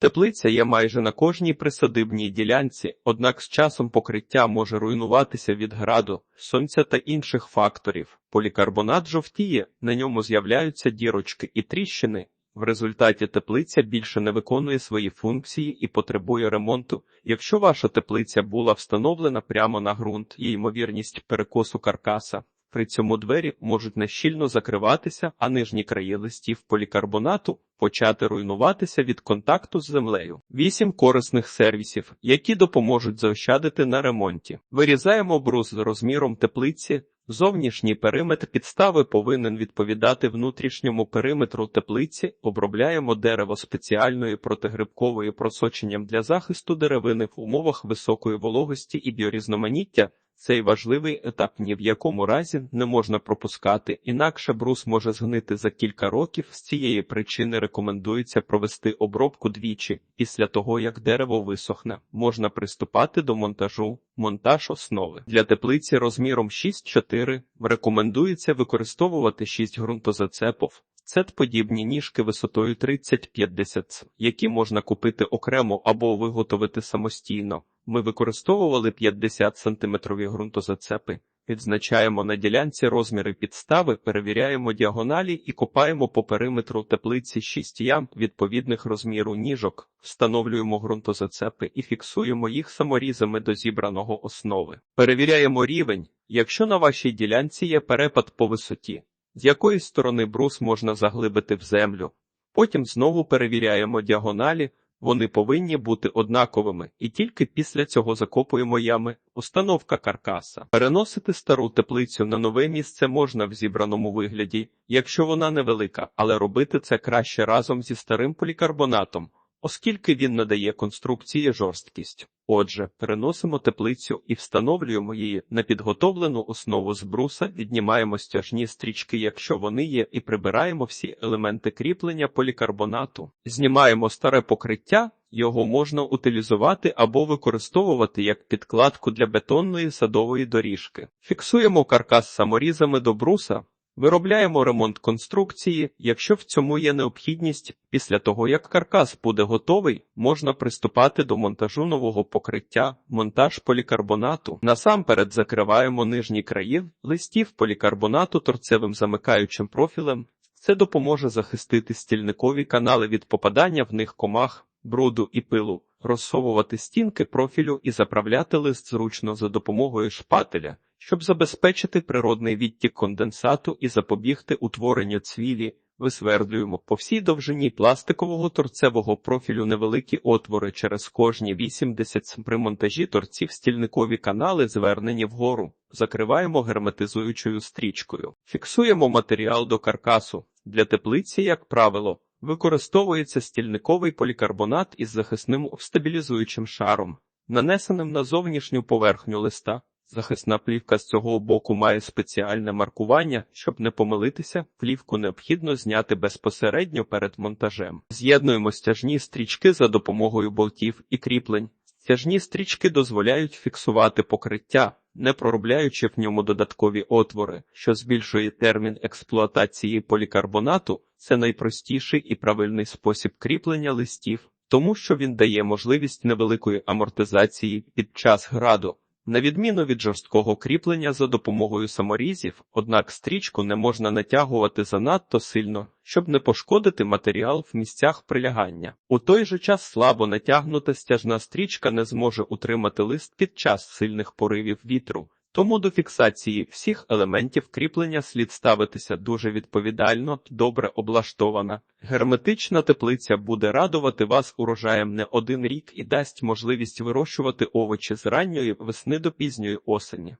Теплиця є майже на кожній присадибній ділянці, однак з часом покриття може руйнуватися від граду, сонця та інших факторів. Полікарбонат жовтіє, на ньому з'являються дірочки і тріщини. В результаті теплиця більше не виконує свої функції і потребує ремонту. Якщо ваша теплиця була встановлена прямо на ґрунт, є ймовірність перекосу каркаса. При цьому двері можуть нещільно закриватися, а нижні краї листів полікарбонату почати руйнуватися від контакту з землею. Вісім корисних сервісів, які допоможуть заощадити на ремонті. Вирізаємо брус з розміром теплиці. Зовнішній периметр підстави повинен відповідати внутрішньому периметру теплиці. Обробляємо дерево спеціальною протигрибковою просоченням для захисту деревини в умовах високої вологості і біорізноманіття. Цей важливий етап ні в якому разі не можна пропускати, інакше брус може згнити за кілька років. З цієї причини рекомендується провести обробку двічі. Після того, як дерево висохне, можна приступати до монтажу. Монтаж основи для теплиці розміром 6-4 рекомендується використовувати 6 ґрунтозацепов. Це подібні ніжки висотою 30-50 які можна купити окремо або виготовити самостійно. Ми використовували 50 сантиметрові ґрунтозацепи. Відзначаємо на ділянці розміри підстави, перевіряємо діагоналі і копаємо по периметру теплиці 6 ям відповідних розміру ніжок, встановлюємо ґрунтозацепи і фіксуємо їх саморізами до зібраного основи. Перевіряємо рівень, якщо на вашій ділянці є перепад по висоті, з якої сторони брус можна заглибити в землю. Потім знову перевіряємо діагоналі, вони повинні бути однаковими, і тільки після цього закопуємо ями. Установка каркаса. Переносити стару теплицю на нове місце можна в зібраному вигляді, якщо вона невелика, але робити це краще разом зі старим полікарбонатом, оскільки він надає конструкції жорсткість. Отже, переносимо теплицю і встановлюємо її на підготовлену основу з бруса, віднімаємо стяжні стрічки, якщо вони є, і прибираємо всі елементи кріплення полікарбонату. Знімаємо старе покриття, його можна утилізувати або використовувати як підкладку для бетонної садової доріжки. Фіксуємо каркас саморізами до бруса. Виробляємо ремонт конструкції, якщо в цьому є необхідність. Після того, як каркас буде готовий, можна приступати до монтажу нового покриття, монтаж полікарбонату. Насамперед закриваємо нижні краї листів полікарбонату торцевим замикаючим профілем. Це допоможе захистити стільникові канали від попадання в них комах, бруду і пилу, розсовувати стінки профілю і заправляти лист зручно за допомогою шпателя щоб забезпечити природний відтік конденсату і запобігти утворенню цвілі, висвердлюємо по всій довжині пластикового торцевого профілю невеликі отвори через кожні 80 см. при монтажі торців стільникові канали звернені вгору, закриваємо герметизуючою стрічкою, фіксуємо матеріал до каркасу. Для теплиці, як правило, використовується стільниковий полікарбонат із захисним стабілізуючим шаром, нанесеним на зовнішню поверхню листа. Захисна плівка з цього боку має спеціальне маркування, щоб не помилитися, плівку необхідно зняти безпосередньо перед монтажем. З'єднуємо стяжні стрічки за допомогою болтів і кріплень. Стяжні стрічки дозволяють фіксувати покриття, не проробляючи в ньому додаткові отвори, що збільшує термін експлуатації полікарбонату. Це найпростіший і правильний спосіб кріплення листів, тому що він дає можливість невеликої амортизації під час граду. На відміну від жорсткого кріплення за допомогою саморізів, однак стрічку не можна натягувати занадто сильно, щоб не пошкодити матеріал в місцях прилягання. У той же час слабо натягнута стяжна стрічка не зможе утримати лист під час сильних поривів вітру. Тому до фіксації всіх елементів кріплення слід ставитися дуже відповідально, добре облаштована. Герметична теплиця буде радувати вас урожаєм не один рік і дасть можливість вирощувати овочі з ранньої весни до пізньої осені.